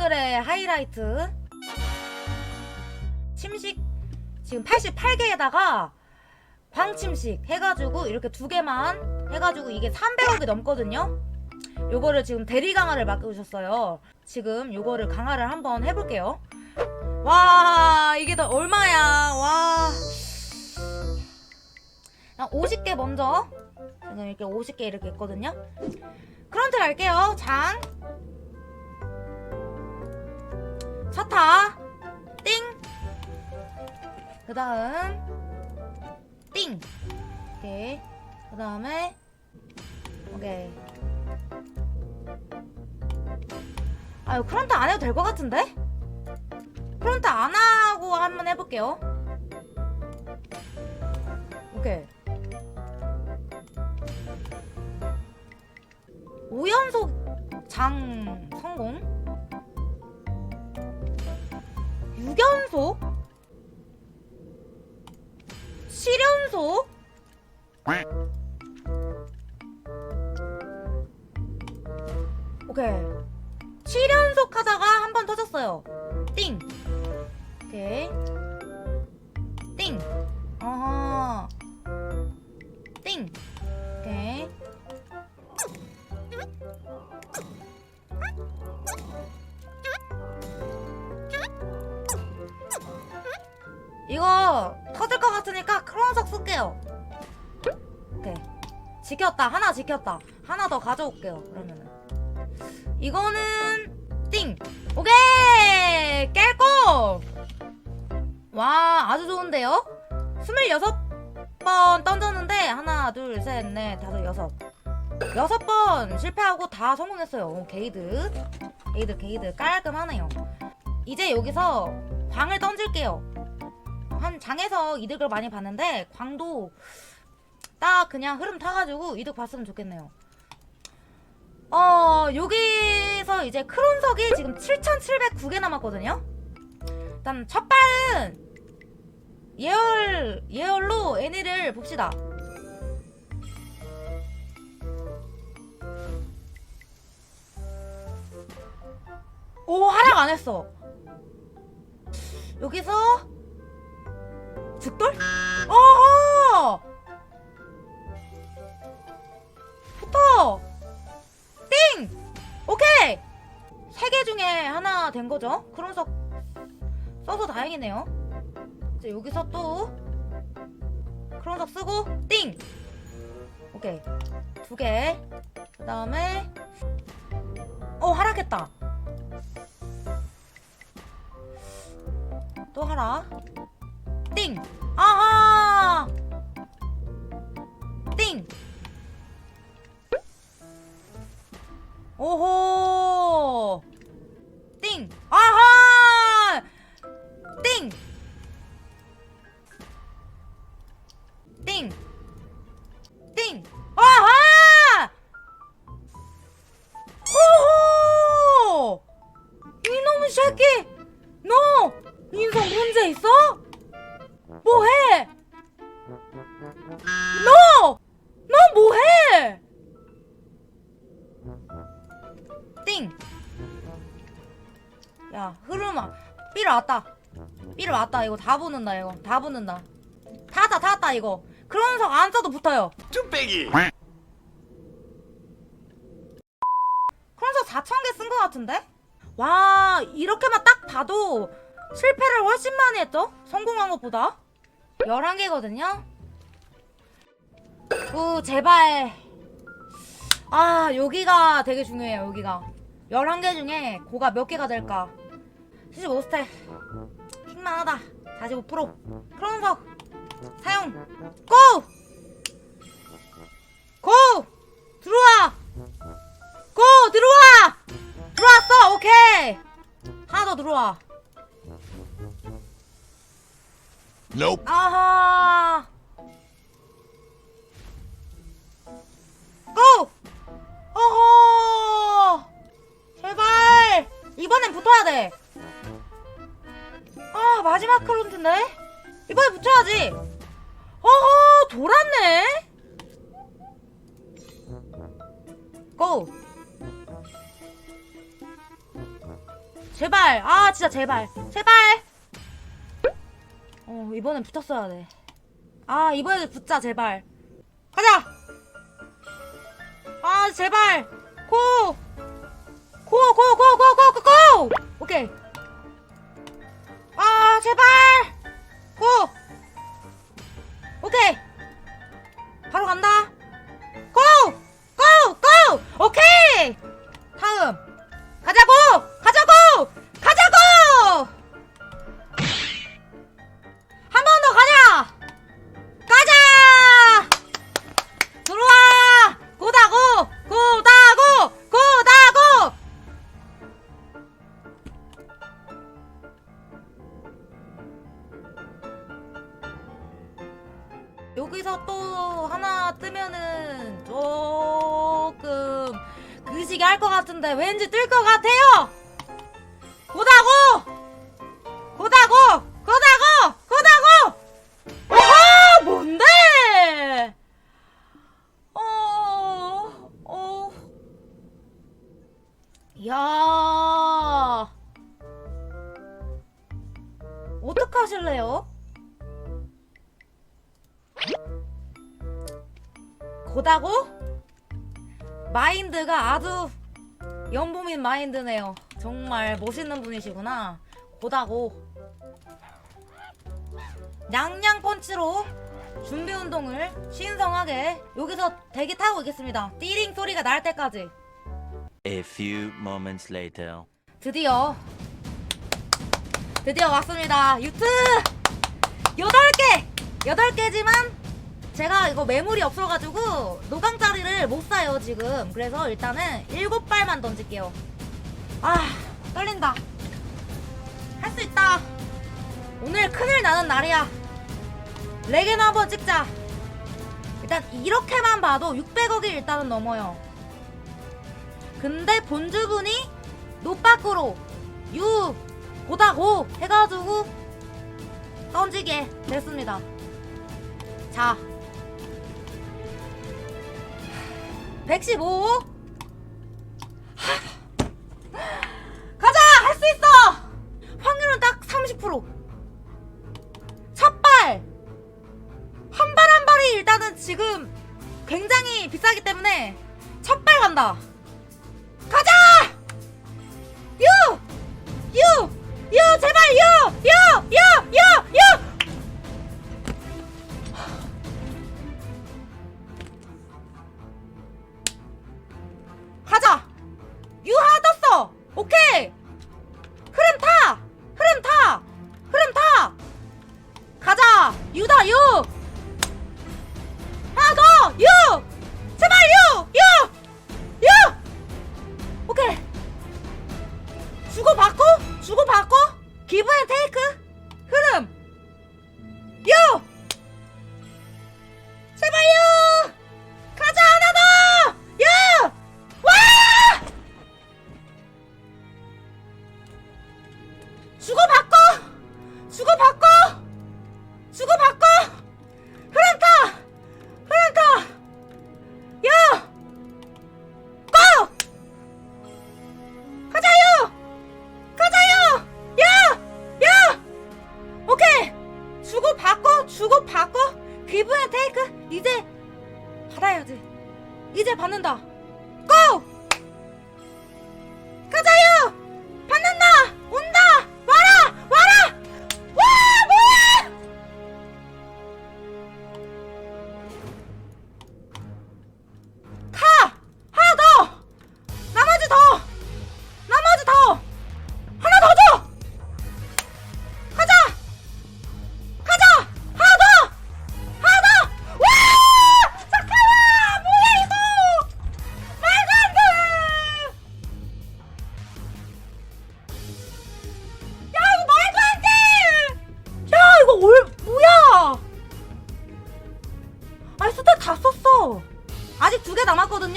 오늘의 하이라이트 침식 지금 88개에다가 광침식 해가지고 이렇게 두 개만 해가지고 이게 300억이 넘거든요. 요거를 지금 대리 강화를 맡겨주셨어요. 지금 요거를 강화를 한번 해볼게요. 와 이게 더 얼마야? 와. 그냥 50개 먼저 지금 이렇게 50개 이렇게 있거든요. 크런트 갈게요. 장. 차타. 띵. 그 다음. 띵. 오케이. 그 다음에. 오케이. 아유, 크런트 안 해도 될 것 같은데? 크런트 안 하고 한번 해볼게요. 오케이. 5연속 장 성공. 6연속? 7연속? 오케이. 7연속 하다가 한 번 터졌어요. 띵. 오케이. 띵. 어허. 띵. 오케이. 이거 터질 것 같으니까 크론석 쓸게요. 오케이. 지켰다. 하나 지켰다. 하나 더 가져올게요. 그러면은. 이거는 띵. 오케이. 깰고. 와, 아주 좋은데요? 26번 던졌는데 하나, 둘, 셋, 넷, 다섯, 여섯. 여섯 번 실패하고 다 성공했어요. 오, 게이드. 게이드, 게이드. 깔끔하네요. 이제 여기서 광을 던질게요. 한 장에서 이득을 많이 봤는데 광도 딱 그냥 흐름 타가지고 이득 봤으면 좋겠네요. 어 여기서 이제 크론석이 지금 7,709개 남았거든요. 일단 첫 발은 예열 예열로 애니를 봅시다. 오 하락 안 했어. 여기서 즉돌? 어허! 붙어! 띵! 오케이! 세 개 중에 하나 된 거죠? 크론석 써서 다행이네요. 이제 여기서 또 크론석 쓰고 띵! 오케이. 두 개. 그 다음에 어 하락했다. 또 하락. 띵! 아하! 띵! 오호! 삐를 왔다. 삐를 왔다. 이거 다 붙는다, 이거. 다 붙는다. 다 왔다, 다 왔다, 이거. 석안 써도 붙어요. 그런 석 4,000개 쓴 것 같은데? 와, 이렇게만 딱 봐도 실패를 훨씬 많이 했죠? 성공한 것보다. 11개거든요? 우, 제발. 아, 여기가 되게 중요해요, 여기가. 11개 중에 고가 몇 개가 될까? 75스택. 킹만하다. 45%. 크론석. 사용. 고! 고! 들어와! 고! 들어와! 들어왔어! 오케이! 하나 더 들어와. Nope 아하. 고! 어허! 마지막 크론트인데? 이번에 붙여야지. 어허, 돌았네? 고! 제발! 아, 진짜 제발! 제발! 어, 이번엔 붙였어야 돼. 아, 이번에도 붙자, 제발. 가자! 아, 제발! 고! 고, 고, 고, 고, 고, 고, 고! 오케이. 아 제발 고! 오케이 바로 간다 고! 고! 고! 오케이 다음 여기서 또 하나 뜨면은 조금 그시기 할것 같은데 왠지 뜰 것 같아요! 고다고! 고다고! 고다고! 고다고! 아 뭔데? 어, 어. 야. 어떡하실래요? 고다고? 마인드가 아주 연보민 마인드네요. 정말 멋있는 분이시구나. 고다고. 냥냥 펀치로 준비 운동을 신성하게 여기서 대기 타고 있겠습니다. 띠링 소리가 날 때까지. A few moments later. 드디어 드디어 왔습니다. 유트 여덟 개 여덟 개지만 제가 이거 매물이 없어가지고 노강짜리를 못 사요 지금. 그래서 일단은 일곱 발만 던질게요. 아 떨린다. 할 수 있다. 오늘 큰일 나는 날이야. 레게나 한번 찍자. 일단 이렇게만 봐도 600억이 일단은 넘어요. 근데 본주분이 노빠꾸로 유 고다고 해가지고 던지게 됐습니다. 자, 115. 가자, 할 수 있어. 확률은 딱 30%. 첫 발. 한 발 한 발이 일단은 지금 굉장히 비싸기 때문에 첫 발 간다. 가자! 유! 유! 유! 주고 받고 기브 앤 테이크 이제 받아야지. 이제 받는다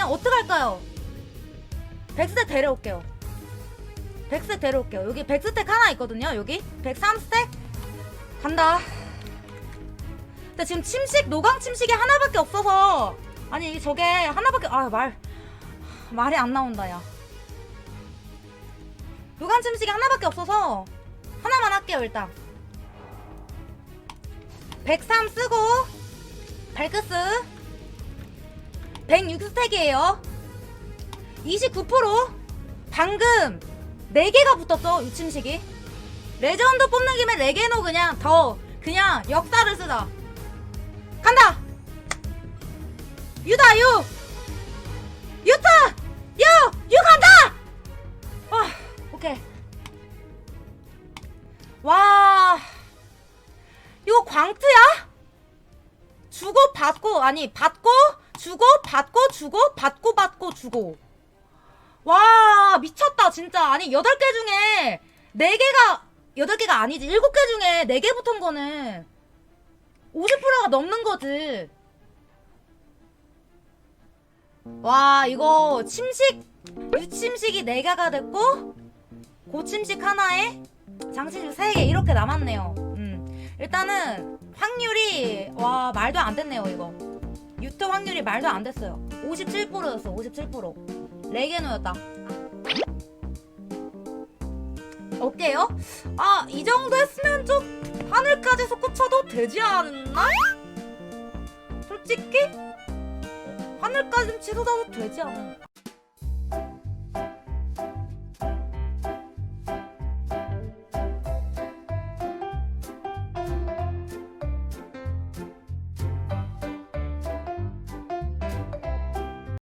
남았거든요. 어떡할까요? 백스택 데려올게요. 백스택 데려올게요. 여기 백스택 하나 있거든요. 여기 103스택 간다. 근데 지금 침식 노강 침식이 하나밖에 없어서 아니 저게 하나밖에 아 말 말이 안 나온다 야. 요간 침식이 하나밖에 없어서 하나만 할게요 일단 103 쓰고 발크스 106스택이에요. 29% 방금 4개가 붙었어 유침식이. 레전드 뽑는 김에 레게노 그냥 더 그냥 역사를 쓰자. 간다! 유다 유! 유타! 유! 유 간다! 아 오케이. 와 이거 광트야? 주고 받고 아니 받고 주고 받고 주고 받고 받고 주고. 와 미쳤다 진짜. 아니 8개 중에 4개가 8개가 아니지. 7개 중에 4개 붙은 거는 50%가 넘는 거지. 와 이거 침식 유침식이 4개가 됐고 고침식 하나에 장침식 3개 이렇게 남았네요. 음. 일단은 확률이 와 말도 안 됐네요 이거 유트 확률이 말도 안 됐어요 57%였어 57% 레게노였다 어때요? 아 이 정도 했으면 좀 하늘까지 솟구쳐도 되지 않나? 솔직히 하늘까지 치솟아도 되지 않나?